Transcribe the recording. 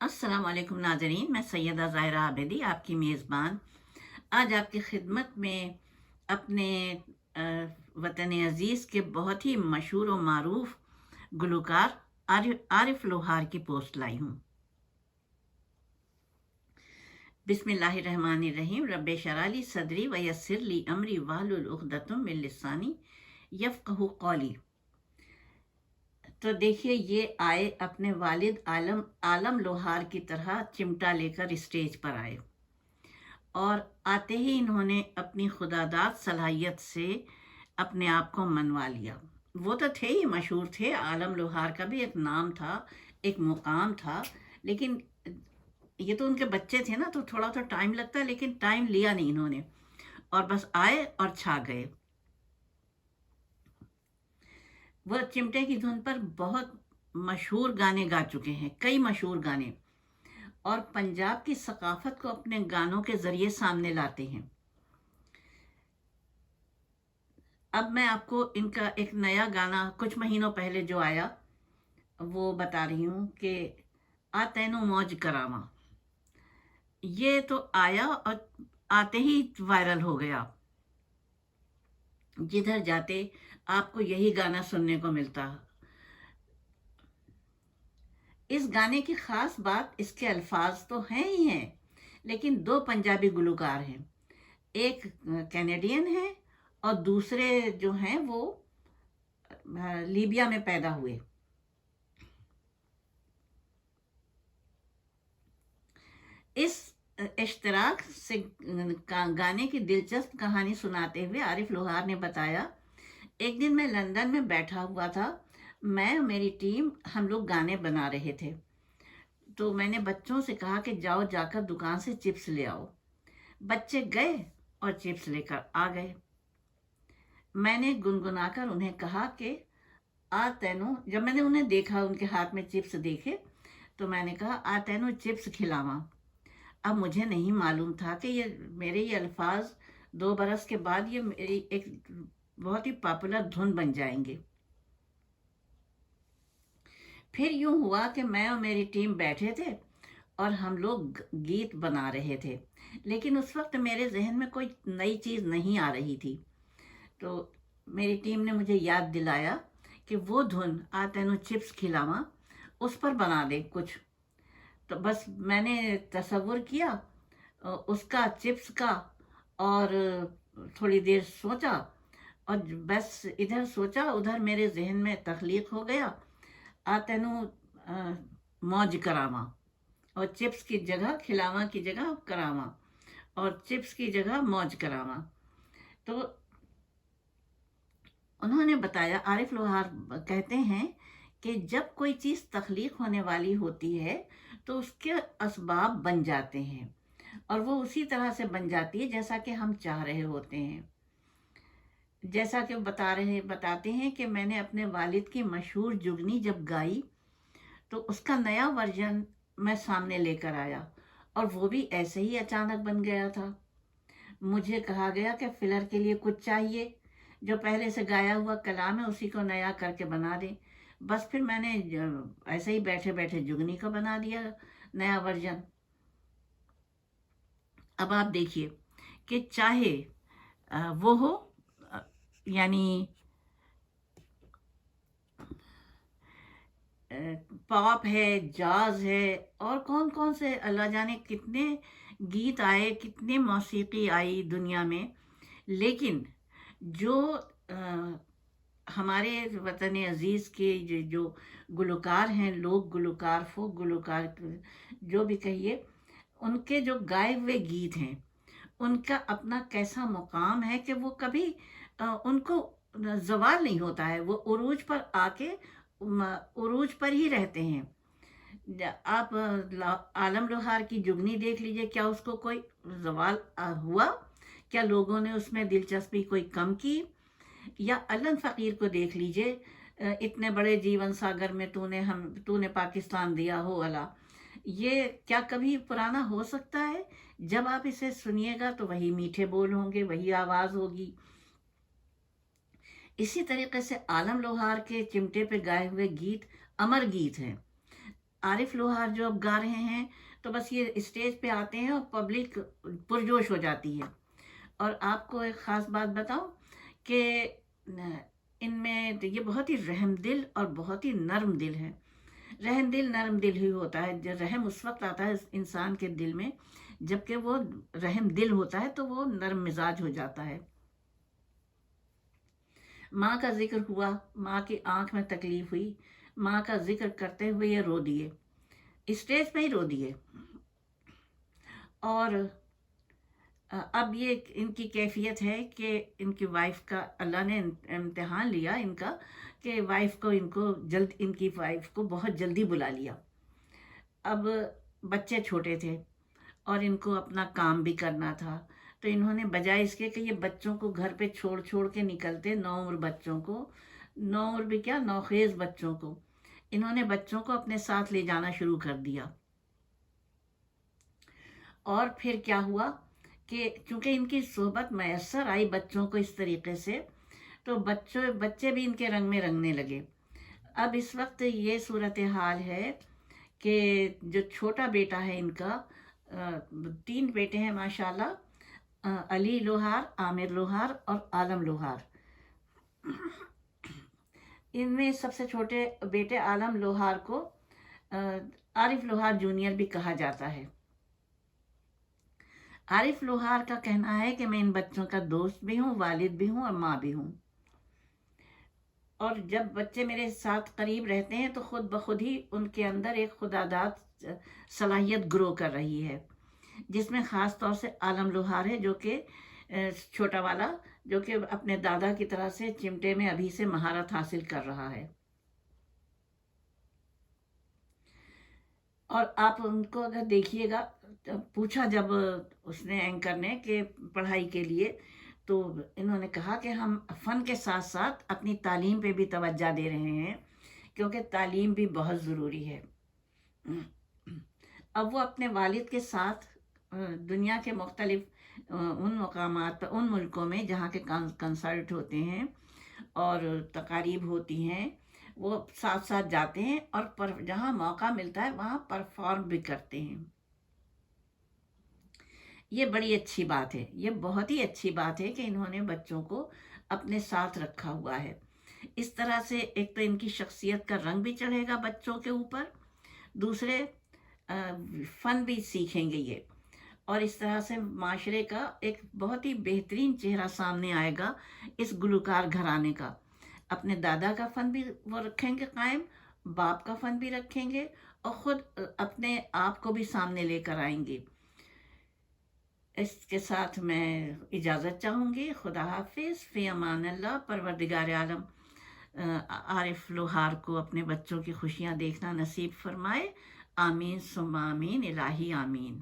السلام علیکم ناظرین، میں سیدہ ظاہرہ عابدی آپ کی میزبان۔ آج آپ کی خدمت میں اپنے وطن عزیز کے بہت ہی مشہور و معروف گلوکار عارف لوہار کی پوسٹ لائی ہوں۔ بسم اللہ الرحمن الرحیم، رب شرالی صدری و یسر لی امری وحل العقدتم من لسانی یفقہ قولی۔ تو دیکھیے، یہ آئے اپنے والد عالم عالم لوہار کی طرح چمٹا لے کر اسٹیج پر آئے۔ اور آتے ہی انہوں نے اپنی خداداد صلاحیت سے اپنے آپ کو منوا لیا۔ وہ تو تھے ہی مشہور تھے۔ عالم لوہار کا بھی ایک نام تھا، ایک مقام تھا، لیکن یہ تو ان کے بچے تھے نا، تو تھوڑا تو ٹائم لگتا، لیکن ٹائم لیا نہیں انہوں نے۔ اور بس آئے اور چھا گئے۔ وہ چمٹے کی دھن پر بہت مشہور گانے گا چکے ہیں، کئی مشہور گانے۔ اور پنجاب کی ثقافت کو اپنے گانوں کے ذریعے سامنے لاتے ہیں۔ اب میں آپ کو ان کا ایک نیا گانا کچھ مہینوں پہلے جو آیا، وہ بتا رہی ہوں کہ آتینو موج کراما۔ یہ تو آیا اور آتے ہی وائرل ہو گیا۔ جدھر جاتے آپ کو یہی گانا سننے کو ملتا۔ اس گانے کی خاص بات اس کے الفاظ تو ہیں ہی ہیں، لیکن دو پنجابی گلوکار ہیں۔ ایک کینیڈین ہے اور دوسرے جو ہیں وہ لیبیا میں پیدا ہوئے۔ اس اشتراک سے گانے کی دلچسپ کہانی سناتے ہوئے عارف لوہار نے بتایا ایک دن میں لندن میں بیٹھا ہوا تھا۔ میں اور میری ٹیم ہم لوگ گانے بنا رہے تھے۔ تو میں نے بچوں سے کہا کہ جاؤ، جا کر دکان سے چپس لے آؤ۔ بچے گئے اور چپس لے کر آ گئے۔ میں نے گنگنا کر انہیں کہا کہ آ تینو۔ جب میں نے انہیں دیکھا، ان کے ہاتھ میں چپس دیکھے، تو میں نے کہا، آ تینو، چپس کھلاواں۔ اب مجھے نہیں معلوم تھا کہ یہ میرے یہ الفاظ دو برس کے بعد یہ میری ایک بہت ہی پاپولر دھن بن جائیں گے۔ پھر یوں ہوا کہ میں اور میری ٹیم بیٹھے تھے اور ہم لوگ گیت بنا رہے تھے، لیکن اس وقت میرے ذہن میں کوئی نئی چیز نہیں آ رہی تھی۔ تو میری ٹیم نے مجھے یاد دلایا کہ وہ دھن آ تینو چپس کھلاواں، اس پر بنا دے کچھ۔ تو بس میں نے تصور کیا، اس کا چپس کا اور تھوڑی دیر سوچا اور بس ادھر سوچا، ادھر میرے ذہن میں تخلیق ہو گیا آتینو موج کراما اور چپس کی جگہ کھلاوا کی جگہ کراما اور چپس کی جگہ موج کراما تو انہوں نے بتایا، عارف لوہار کہتے ہیں کہ جب کوئی چیز تخلیق ہونے والی ہوتی ہے تو اس کے اسباب بن جاتے ہیں اور وہ اسی طرح سے بن جاتی ہے جیسا کہ ہم چاہ رہے ہوتے ہیں۔ جیسا کہ بتا رہے بتاتے ہیں کہ میں نے اپنے والد کی مشہور جگنی جب گائی تو اس کا نیا ورژن میں سامنے لے کر آیا اور وہ بھی ایسے ہی اچانک بن گیا تھا۔ مجھے کہا گیا کہ فلر کے لیے کچھ چاہیے، جو پہلے سے گایا ہوا کلام ہے اسی کو نیا کر کے بنا دیں۔ بس پھر میں نے ایسے ہی بیٹھے بیٹھے جگنی کا بنا دیا نیا ورژن۔ اب آپ دیکھیے کہ چاہے وہ ہو یعنی پاپ ہے، جاز ہے، اور کون کون سے، اللہ جانے کتنے گیت آئے، کتنے موسیقی آئی دنیا میں۔ لیکن جو ہمارے وطن عزیز کے جو گلوکار ہیں لوگ گلوکار، فوک گلوکار، جو بھی کہیے، ان کے جو گائے ہوئے گیت ہیں، ان کا اپنا کیسا مقام ہے کہ وہ کبھی ان کو زوال نہیں ہوتا ہے، وہ عروج پر آ کے عروج پر ہی رہتے ہیں۔ آپ عالم لوہار کی جگنی دیکھ لیجیے، کیا اس کو کوئی زوال ہوا؟ کیا لوگوں نے اس میں دلچسپی کوئی کم کی؟ یا علن فقیر کو دیکھ لیجیے اتنے بڑے جیون ساگر میں تو نے ہم، تو نے پاکستان دیا ہو اللہ۔ یہ کیا کبھی پرانا ہو سکتا ہے؟ جب آپ اسے سنیے گا تو وہی میٹھے بول ہوں گے، وہی آواز ہوگی۔ اسی طریقے سے عالم لوہار کے چمٹے پہ گائے ہوئے گیت امر گیت ہیں۔ عارف لوہار جو اب گا رہے ہیں تو بس یہ اسٹیج پہ آتے ہیں اور پبلک پرجوش ہو جاتی ہے۔ اور آپ کو ایک خاص بات بتاؤں کہ ان میں یہ بہت ہی رحم دل اور بہت ہی نرم دل ہے۔ رحم دل نرم دل ہی ہوتا ہے۔ رحم اس وقت آتا ہے انسان کے دل میں جبکہ وہ رحم دل ہوتا ہے تو وہ نرم مزاج ہو جاتا ہے۔ ماں کا ذکر ہوا، ماں کی آنکھ میں تکلیف ہوئی۔ ماں کا ذکر کرتے ہوئے یہ رو دیے۔ اسٹیج پہ ہی رو دیے۔ اور اب یہ ان کی کیفیت ہے کہ ان کی وائف کا اللہ نے امتحان لیا ان کا کہ وائف کو، ان کو جلد، ان کی وائف کو بہت جلدی بلا لیا۔ اب بچے چھوٹے تھے اور ان کو اپنا کام بھی کرنا تھا۔ تو انہوں نے بجائے اس کے کہ یہ بچوں کو گھر پہ چھوڑ چھوڑ کے نکلتے، نو عمر بچوں کو، نو عمر بھی کیا نوخیز بچوں کو، انہوں نے بچوں کو اپنے ساتھ لے جانا شروع کر دیا۔ اور پھر کیا ہوا کہ چونکہ ان کی صحبت میسر آئی بچوں کو اس طریقے سے، تو بچوں، بچے بھی ان کے رنگ میں رنگنے لگے۔ اب اس وقت یہ صورت حال ہے کہ جو چھوٹا بیٹا ہے ان کا تین بیٹے ہیں ماشاءاللہ۔ علی لوہار، عامر لوہار اور عالم لوہار۔ ان میں سب سے چھوٹے بیٹے عالم لوہار کو عارف لوہار جونیئر بھی کہا جاتا ہے۔ عارف لوہار کا کہنا ہے کہ میں ان بچوں کا دوست بھی ہوں، والد بھی ہوں اور ماں بھی ہوں۔ اور جب بچے میرے ساتھ قریب رہتے ہیں تو خود بخود ہی ان کے اندر ایک خدا داد صلاحیت گرو کر رہی ہے۔ جس میں خاص طور سے عالم لوہار ہے جو کہ چھوٹا والا، جو کہ اپنے دادا کی طرح سے چمٹے میں ابھی سے مہارت حاصل کر رہا ہے۔ اور آپ ان کو اگر دیکھیے گا، پوچھا جب اس نے اینکر نے کہ پڑھائی کے لیے، تو انہوں نے کہا کہ ہم فن کے ساتھ ساتھ اپنی تعلیم پہ بھی توجہ دے رہے ہیں، کیونکہ تعلیم بھی بہت ضروری ہے۔ اب وہ اپنے والد کے ساتھ دنیا کے مختلف ان مقامات پر، ان ملکوں میں جہاں کے کنسرٹ ہوتے ہیں اور تقاریب ہوتی ہیں، وہ ساتھ ساتھ جاتے ہیں اور پر، جہاں موقع ملتا ہے وہاں پرفارم بھی کرتے ہیں۔ یہ بڑی اچھی بات ہے، یہ بہت ہی اچھی بات ہے کہ انہوں نے بچوں کو اپنے ساتھ رکھا ہوا ہے۔ اس طرح سے ایک تو ان کی شخصیت کا رنگ بھی چڑھے گا بچوں کے اوپر، دوسرے فن بھی سیکھیں گے یہ۔ اور اس طرح سے معاشرے کا ایک بہت ہی بہترین چہرہ سامنے آئے گا اس گلوکار گھرانے کا۔ اپنے دادا کا فن بھی وہ رکھیں گے قائم، باپ کا فن بھی رکھیں گے اور خود اپنے آپ کو بھی سامنے لے کر آئیں گے۔ اس کے ساتھ میں اجازت چاہوں گی۔ خدا حافظ۔ فی امان اللہ۔ پروردگار عالم، عارف لوہار کو اپنے بچوں کی خوشیاں دیکھنا نصیب فرمائے۔ آمین سم آمین، الہی آمین۔